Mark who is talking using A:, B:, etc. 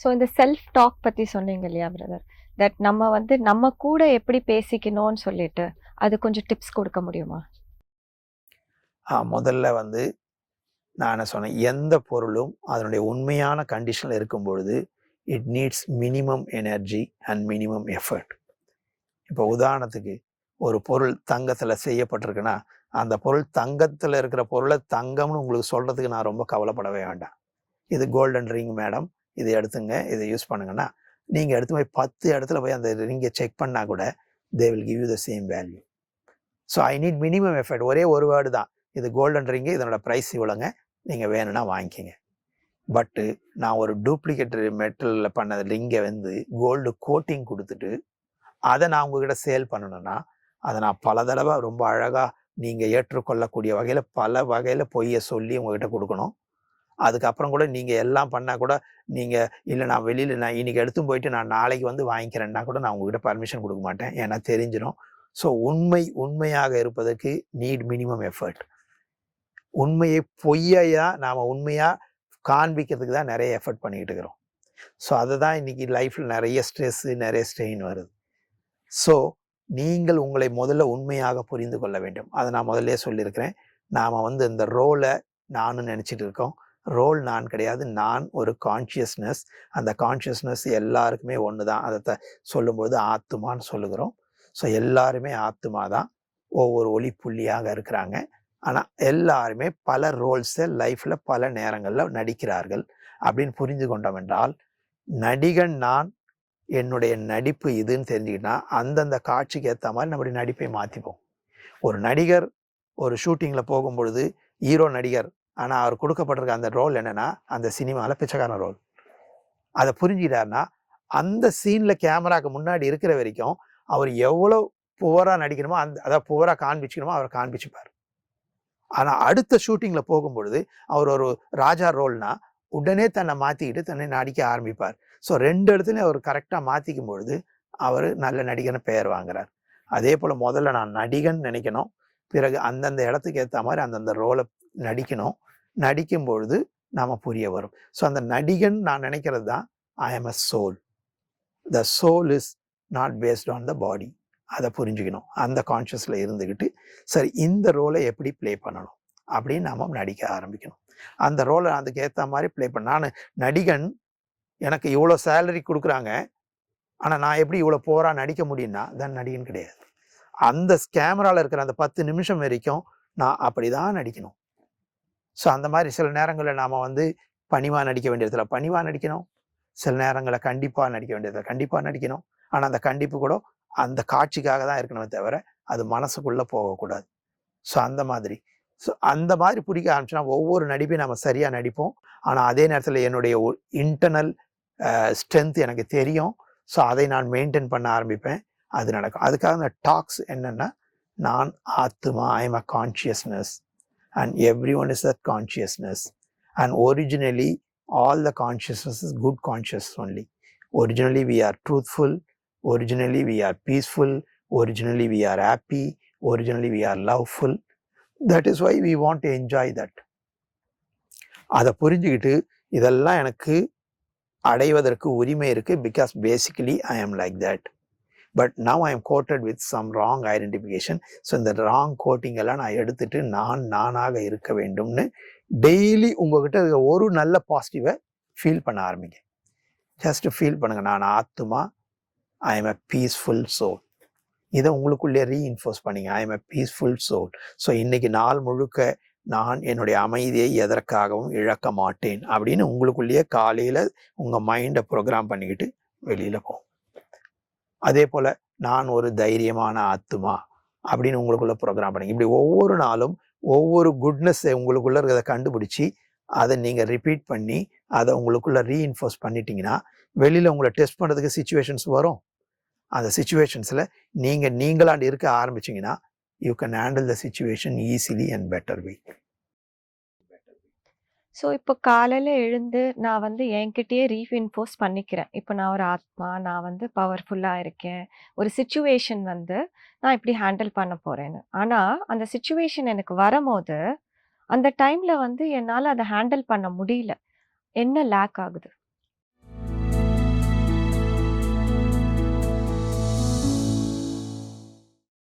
A: So இந்த self talk பற்றி சொன்னீங்க இல்லையா பிரதர் தட் நம்ம வந்து நம்ம கூட எப்படி பேசிக்கணும்னு சொல்லிட்டு அது கொஞ்சம் டிப்ஸ் கொடுக்க முடியுமா?
B: ஆ, முதல்ல வந்து நான் சொன்னேன் எந்த பொருளும் அதனுடைய உண்மையான கண்டிஷனில் இருக்கும் பொழுது it needs minimum energy and minimum effort இப்போ உதாரணத்துக்கு ஒரு பொருள் தங்கத்தில் செய்யப்பட்டிருக்குன்னா அந்த பொருள் தங்கத்தில் இருக்கிற பொருளை தங்கம்னு உங்களுக்கு சொல்கிறதுக்கு நான் ரொம்ப கவலைப்படவே வேண்டாம். இது கோல்டன் ரிங் மேடம் இது எடுத்துங்க இதை யூஸ் பண்ணுங்கன்னா நீங்கள் எடுத்து போய் பத்து இடத்துல போய் அந்த ரிங்கை செக் பண்ணால் கூட they will give you the same value so I need minimum effort ஒரே ஒரு வேர்டு தான். இது கோல்டன் ரிங்கு இதனோட ப்ரைஸ் இவ்வளோங்க. நீங்கள் வேணும்னா வாங்கிக்கோங்க. பட்டு நான் ஒரு டூப்ளிகேட் மெட்டலில் பண்ண ரிங்கை வந்து கோல்டு கோட்டிங் கொடுத்துட்டு அதை நான் உங்ககிட்ட சேல் பண்ணணும்னா அதை நான் பல தடவை ரொம்ப அழகாக நீங்கள் ஏற்றுக்கொள்ளக்கூடிய வகையில் பல வகையில் பொய்யை சொல்லி உங்ககிட்ட கொடுக்கணும். அதுக்கப்புறம் கூட நீங்கள் எல்லாம் பண்ணால் கூட நீங்கள் இல்லை நான் வெளியில் நான் இன்றைக்கி எடுத்து போயிட்டு நான் நாளைக்கு வந்து வாங்கிக்கிறேன்னா கூட நான் உங்ககிட்ட பர்மிஷன் கொடுக்க மாட்டேன். ஏன்னா தெரிஞ்சிடும் ஸோ உண்மை உண்மையாக இருப்பதற்கு நீட் மினிமம் எஃபர்ட் உண்மையை பொய்யா நாம் உண்மையாக காண்பிக்கிறதுக்கு தான் நிறைய எஃபர்ட் பண்ணிக்கிட்டு இருக்கிறோம். ஸோ அதை தான் இன்னைக்கு லைஃப்பில் நிறைய ஸ்ட்ரெஸ்ஸு நிறைய ஸ்ட்ரெயின் வருது. ஸோ நீங்கள் உங்களை முதல்ல உண்மையாக புரிந்து கொள்ள வேண்டும். அதை நான் முதல்ல சொல்லியிருக்கிறேன். நாம் வந்து இந்த ரோலை நானும் நினச்சிட்டு இருக்கோம். ரோல் நான் கிடையாது. நான் ஒரு கான்ஷியஸ்னஸ் அந்த கான்ஷியஸ்னஸ் எல்லாருக்குமே ஒன்று தான். அதை த- சொல்லும்போது ஆத்துமான்னு சொல்லுகிறோம். ஸோ எல்லாருமே ஆத்துமா தான். ஒவ்வொரு ஒளி புள்ளியாக இருக்கிறாங்க. ஆனால் எல்லாருமே பல ரோல்ஸை லைஃப்பில் பல நேரங்களில் நடிக்கிறார்கள். அப்படின்னு புரிந்து கொண்டோம் என்றால் நடிகன் நான் என்னுடைய நடிப்பு இதுன்னு தெரிஞ்சுக்கிட்டா அந்தந்த காட்சிக்கு ஏற்ற மாதிரி நம்முடைய நடிப்பை மாற்றிப்போம் ஒரு நடிகர் ஒரு ஷூட்டிங்கில் போகும் பொழுது ஹீரோ நடிகர் ஆனால் அவர் கொடுக்கப்பட்டிருக்க அந்த ரோல் என்னன்னா அந்த சினிமாவில் பிச்சைக்காரன் ரோல். அதை புரிஞ்சுக்கிட்டாருன்னா அந்த சீனில் கேமராக்கு முன்னாடி இருக்கிற வரைக்கும் அவர் எவ்வளோ புவராக நடிக்கணுமோ அந்த அதாவது புவராக காண்பிச்சுக்கணுமோ அவர் காண்பிச்சுப்பார். ஆனால் அடுத்த ஷூட்டிங்கில் போகும்பொழுது அவர் ஒரு ராஜா ரோல்னா உடனே தன்னை மாற்றிக்கிட்டு தன்னை நடிக்க ஆரம்பிப்பார். ஸோ ரெண்டு இடத்துலையும் அவர் கரெக்டாக மாற்றிக்கும் பொழுது அவர் நல்ல நடிகனை பெயர் வாங்குறார். அதே போல் முதல்ல நான் நடிகன் நினைக்கணும் பிறகு அந்தந்த இடத்துக்கு ஏற்ற மாதிரி அந்தந்த ரோலை நடிக்கணும். நடிக்கும் பொழுது நாம் புரிய வரும். ஸோ அந்த நடிகன் நான் நினைக்கிறது தான் I am a soul the soul is not based on the body அதை புரிஞ்சுக்கணும். அந்த கான்ஷியஸில் இருந்துக்கிட்டு சரி இந்த ரோலை எப்படி ப்ளே பண்ணணும்? அப்படின்னு நாம் நடிக்க ஆரம்பிக்கணும். அந்த ரோலை அதுக்கு ஏற்ற மாதிரி ப்ளே பண்ண நான் நடிகன் எனக்கு இவ்வளோ சேலரி கொடுக்குறாங்க ஆனால் நான் எப்படி இவ்வளோ போரா நடிக்க முடியும்னா தான் நடிகன் கிடையாது. அந்த கேமராவில் இருக்கிற அந்த பத்து நிமிஷம் வரைக்கும் நான் அப்படி தான் நடிக்கணும். ஸோ அந்த மாதிரி சில நேரங்களில் நாம் வந்து பணிவாக நடிக்க வேண்டிய இடத்துல பணிவாக நடிக்கணும். சில நேரங்களில் கண்டிப்பாக நடிக்க வேண்டியதில் கண்டிப்பாக நடிக்கணும். ஆனால் அந்த கண்டிப்பு கூட அந்த காட்சிக்காக தான் இருக்கணுமே தவிர அது மனசுக்குள்ளே போகக்கூடாது. ஸோ அந்த மாதிரி. ஸோ அந்த மாதிரி பிடிக்க ஆரம்பிச்சுன்னா ஒவ்வொரு நடிப்பையும் நம்ம சரியாக நடிப்போம். ஆனால் அதே நேரத்தில் என்னுடைய இன்டர்னல் ஸ்ட்ரென்த் எனக்கு தெரியும். ஸோ அதை நான் மெயின்டைன் பண்ண ஆரம்பிப்பேன். அது நடக்கும். அதுக்காக அந்த டாக்ஸ் என்னென்னா நான் ஆத்மா I am a consciousness and everyone is that consciousness and originally all the consciousness is good consciousness only originally we are truthful originally we are peaceful originally we are happy originally we are loveful that is why we want to enjoy that அதை புரிஞ்சுக்கிட்டு இதெல்லாம் எனக்கு அடைவதற்கு உரிமை இருக்குது because basically I am like that but now I am coated with some wrong identification so இந்த wrong coating எல்லாம் நான் எடுத்துட்டு நான் நானாக இருக்க வேண்டும்னு டெய்லி உங்ககிட்ட ஒரு நல்ல பாசிட்டிவை ஃபீல் பண்ண ஆரம்பிங்க. ஜஸ்ட் ஃபீல் பண்ணுங்க. நான் ஆத்துமா I am a peaceful soul இதை உங்களுக்குள்ளே ரீஇன்ஃபோர்ஸ் பண்ணிங்க. I am a peaceful soul so இன்னைக்கு நாள் முழுக்க நான் என்னுடைய அமைதியை எதற்காகவும் இழக்க மாட்டேன். அப்படின்னு உங்களுக்குள்ளேயே காலையில் உங்கள் மைண்டை ப்ரோக்ராம் பண்ணிக்கிட்டு வெளியில் போகும் அதே போல் நான் ஒரு தைரியமான ஆத்துமா அப்படின்னு உங்களுக்குள்ள ப்ரோக்ராம் பண்ணுங்க. இப்படி ஒவ்வொரு நாளும் ஒவ்வொரு குட்னஸ்ஸை உங்களுக்குள்ள இருக்கிறத கண்டுபிடிச்சி அதை நீங்கள் ரிப்பீட் பண்ணி அதை உங்களுக்குள்ள ரீஇன்ஃபோர்ஸ் பண்ணிட்டீங்கன்னா வெளியில் உங்களை டெஸ்ட் பண்ணுறதுக்கு சுச்சுவேஷன்ஸ் வரும். அந்த சுச்சுவேஷன்ஸில் நீங்கள் நீங்களாண்டு இருக்க ஆரம்பிச்சிங்கன்னா you can handle the situation easily and better way
A: so இப்போ காலையில் எழுந்து நான் வந்து என்கிட்டயே ரீஇன்ஃபோர்ஸ் பண்ணிக்கிறேன். இப்போ நான் ஒரு ஆத்மா, நான் வந்து பவர்ஃபுல்லாக இருக்கேன். ஒரு சுச்சுவேஷன் வந்து நான் இப்படி ஹேண்டில் பண்ண போகிறேன்னு ஆனால் அந்த சுச்சுவேஷன் எனக்கு வரும்போது அந்த டைமில் வந்து என்னால் அதை ஹேண்டில் பண்ண முடியல. என்ன லேக் ஆகுது?